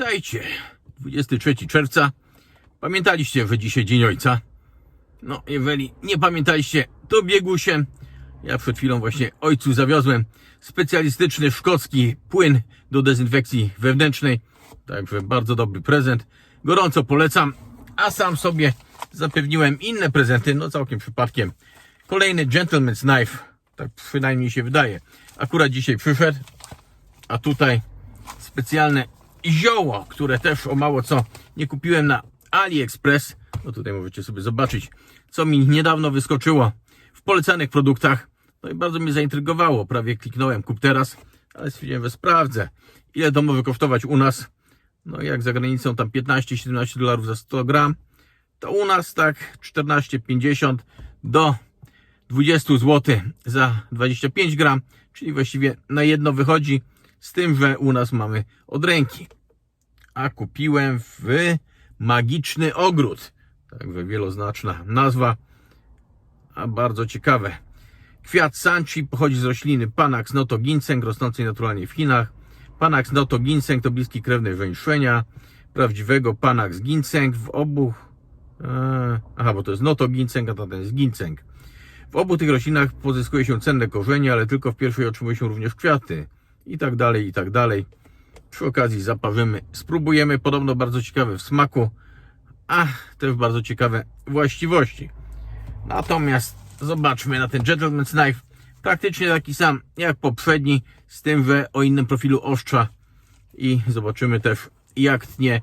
Witajcie. 23 czerwca. Pamiętaliście, że dzisiaj Dzień Ojca? No, jeżeli nie pamiętaliście, to biegł się. Ja przed chwilą właśnie ojcu zawiozłem specjalistyczny szkocki płyn do dezynfekcji wewnętrznej. Także bardzo dobry prezent. Gorąco polecam. A sam sobie zapewniłem inne prezenty, no całkiem przypadkiem. Kolejny Gentleman's Knife. Tak przynajmniej się wydaje. Akurat dzisiaj przyszedł. A tutaj specjalne zioło, które też o mało co nie kupiłem na AliExpress. No tutaj możecie sobie zobaczyć, co mi niedawno wyskoczyło w polecanych produktach. No i bardzo mnie zaintrygowało. Prawie kliknąłem kup teraz, ale stwierdziłem, że sprawdzę, ile to może kosztować u nas. No jak za granicą tam 15-17 dolarów za 100 gram, to u nas tak 14,50 do 20 zł za 25 gram, czyli właściwie na jedno wychodzi, z tym, że u nas mamy od ręki. A kupiłem w Magiczny Ogród. Także wieloznaczna nazwa, a bardzo ciekawe. Kwiat Sanchi pochodzi z rośliny Panax noto ginseng, rosnącej naturalnie w Chinach. Panax noto ginseng to bliski krewny żeńszenia, prawdziwego Panax ginseng w obu... e, Aha, bo to jest noto ginseng, a ten jest ginseng. W obu tych roślinach pozyskuje się cenne korzenie, ale tylko w pierwszej otrzymuje się również kwiaty. I tak dalej, i tak dalej. Przy okazji zaparzymy, spróbujemy. Podobno bardzo ciekawe w smaku, a też bardzo ciekawe właściwości. Natomiast zobaczmy na ten Gentleman's Knife. Praktycznie taki sam jak poprzedni, z tym, że o innym profilu ostrza. I zobaczymy też jak tnie,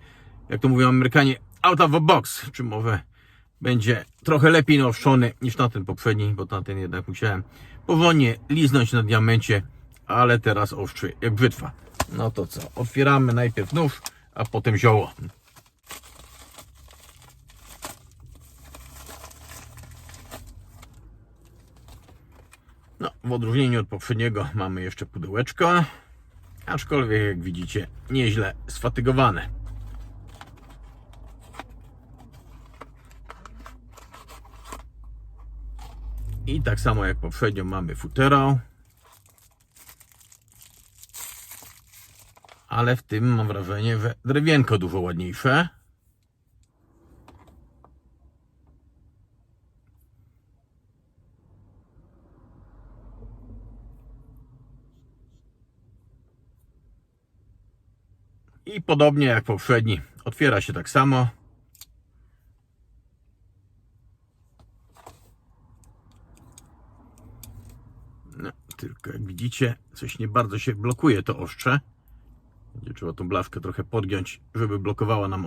jak to mówią Amerykanie, out of a box. Czy może będzie trochę lepiej naoszczony niż na ten poprzedni, bo na ten jednak musiałem powolnie liznąć na diamencie, ale teraz jak brzytwa. No to co, otwieramy najpierw nóż, a potem zioło. No, w odróżnieniu od poprzedniego mamy jeszcze pudełeczko, aczkolwiek jak widzicie nieźle sfatygowane. I tak samo jak poprzednio mamy futero. Ale w tym mam wrażenie, że drewienko dużo ładniejsze. I podobnie jak poprzedni, otwiera się tak samo. No, tylko jak widzicie, coś nie bardzo się blokuje to ostrze. Będzie trzeba tą blaszkę trochę podgiąć, żeby blokowała nam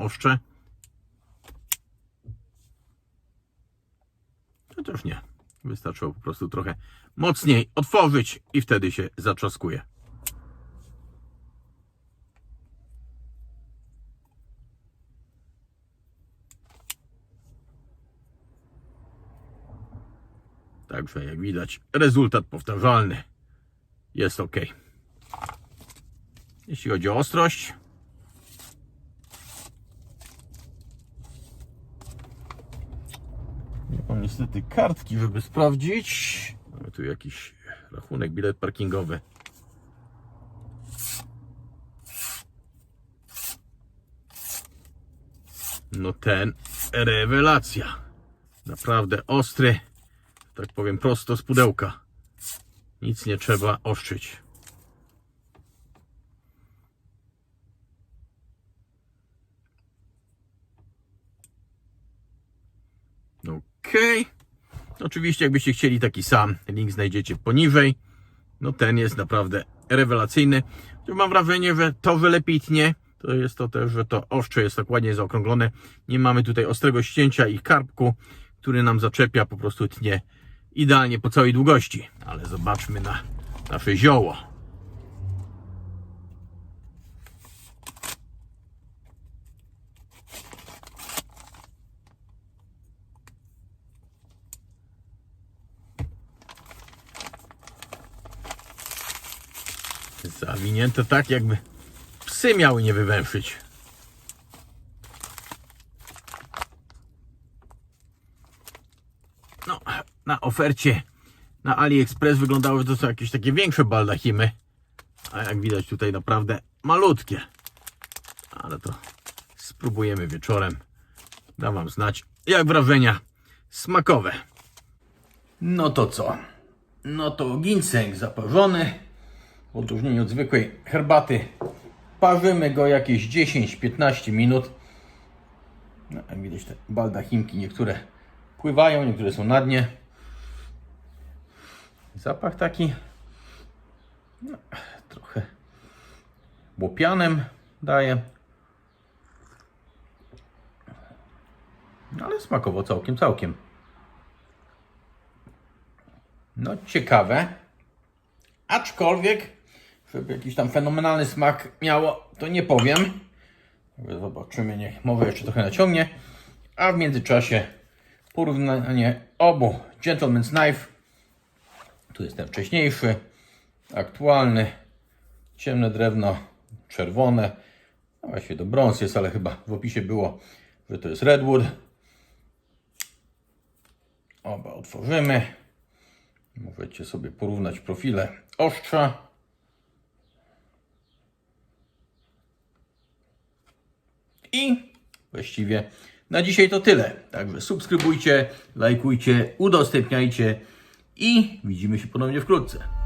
to już nie. Wystarczyło po prostu trochę mocniej otworzyć i wtedy się zaczaskuje. Także jak widać, rezultat powtarzalny. Jest ok. Jeśli chodzi o ostrość, nie mam niestety kartki, żeby sprawdzić. Mamy tu jakiś rachunek, bilet parkingowy. No ten rewelacja. Naprawdę ostry, tak powiem prosto z pudełka. Nic nie trzeba oszczyć. Oczywiście, jakbyście chcieli taki sam, link znajdziecie poniżej. No ten jest naprawdę rewelacyjny. Mam wrażenie, że to, że lepiej tnie, to jest to też, że to ostrze jest tak ładnie zaokrąglone. Nie mamy tutaj ostrego ścięcia i karpku, który nam zaczepia, po prostu tnie idealnie po całej długości. Ale zobaczmy na nasze zioło. Zawinięte tak, jakby psy miały nie wywęszyć. No, na ofercie na AliExpress wyglądało, że to są jakieś takie większe baldachimy. A jak widać tutaj naprawdę malutkie. ale to spróbujemy wieczorem. Dam Wam znać, jak wrażenia smakowe. No to co? No to ginseng zaparzony. W odróżnieniu od zwykłej herbaty parzymy go jakieś 10-15 minut. No, jak widać te baldachimki niektóre pływają, niektóre są na dnie. Zapach taki no, trochę łopianem daje. No, ale smakowo całkiem, całkiem. No ciekawe. Aczkolwiek, żeby jakiś tam fenomenalny smak miało, to nie powiem. Zobaczymy, niech mowa jeszcze trochę naciągnie. A w międzyczasie porównanie obu Gentleman's Knife. Tu jest ten wcześniejszy, aktualny, ciemne drewno, czerwone. No właściwie to brąz jest, ale chyba w opisie było, że to jest redwood. Oba otworzymy. Możecie sobie porównać profile ostrza. I właściwie na dzisiaj to tyle. Także subskrybujcie, lajkujcie, udostępniajcie i widzimy się ponownie wkrótce.